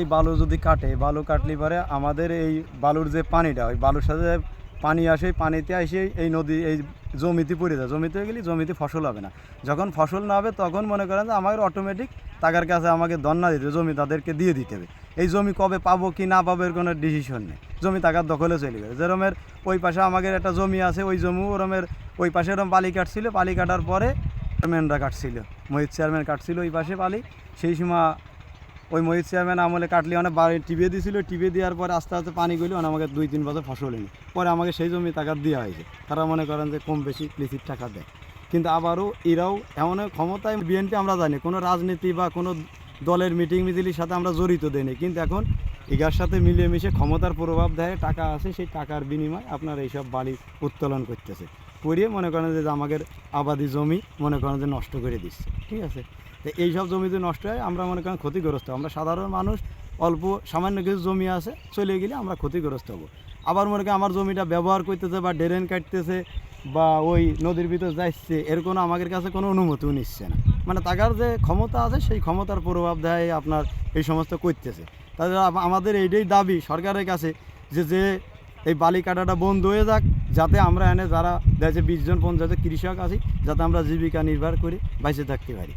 এই বালু যদি কাটে বালু কাটলে পরে আমাদের এই বালুর যে পানিটা, ওই বালুর সাথে পানি আসে, পানিতে এসে এই নদী, এই জমিতে পড়ে যায়। জমিতে গেলে জমিতে ফসল হবে না। যখন ফসল না হবে, তখন মনে করেন যে আমাদের অটোমেটিক টাকার কাছে আমাকে দন্না দিতে জমি তাদেরকে দিয়ে দিতে হবে। এই জমি কবে পাবো কি না পাবো এর কোনো ডিসিশন নেই। জমি টাকার দখলে চলে গেছে। যেরমের ওই পাশে আমাদের একটা জমি আছে, ওই জমি ওরমের ওই পাশে এরম বালি কাটছিল। বালি কাটার পরে চেয়ারম্যানরা কাটছিল। মহিত চেয়ারম্যান কাটছিল ওই পাশে বালি। সেই সময় ওই মহিত চেয়ারম্যান আমলে কাটলি অনেক বাড়ি টিপে দিয়েছিল টিপে দেওয়ার পরে আস্তে আস্তে পানি গলি আমাকে দুই, তিন বছর ফসল হয়নি। পরে আমাকে সেই জমি টাকা দেওয়া হয়েছে। তারা মনে করেন যে কম বেশি লিখিত টাকা দেয়। কিন্তু আবারও এরাও এমন ক্ষমতায়, বিএনপি আমরা জানি, কোনো রাজনীতি বা কোনো দলের মিটিং মিটিলির সাথে আমরা জড়িত দেয়নি। কিন্তু এখন এগার সাথে মিলিয়ে মিশে ক্ষমতার প্রভাব দেয়, টাকা আছে সেই টাকার বিনিময়ে আপনার এইসব বালি উত্তোলন করতেছে। করিয়ে মনে করেন যে আমাদের আবাদি জমি মনে করেন যে নষ্ট করে দিচ্ছে। ঠিক আছে? তো এইসব জমি যদি নষ্ট হয়, আমরা মনে করেন ক্ষতিগ্রস্ত। আমরা সাধারণ মানুষ, অল্প সামান্য কিছু জমি আছে, চলে গেলে আমরা ক্ষতিগ্রস্ত হব। আবার মনে করেন আমার জমিটা ব্যবহার করতেছে বা ড্রেন কাটতেছে বা ওই নদীর ভিতর যাচ্ছে, এর কোনো আমাদের কাছে কোনো অনুমতিও নিচ্ছে না। মানে টাকার যে ক্ষমতা আছে, সেই ক্ষমতার প্রভাব দেয় আপনার এই সমস্ত করতেছে। তাদের আমাদের এইটাই দাবি সরকারের কাছে যে যে এই বালি কাটাটা বন্ধ হয়ে যাক, যাতে আমরা এনে যারা দেখছে বিশ জন পঞ্চায়েত কৃষক আছি, যাতে আমরা জীবিকা নির্বাহ করে বাইসে থাকতে পারি।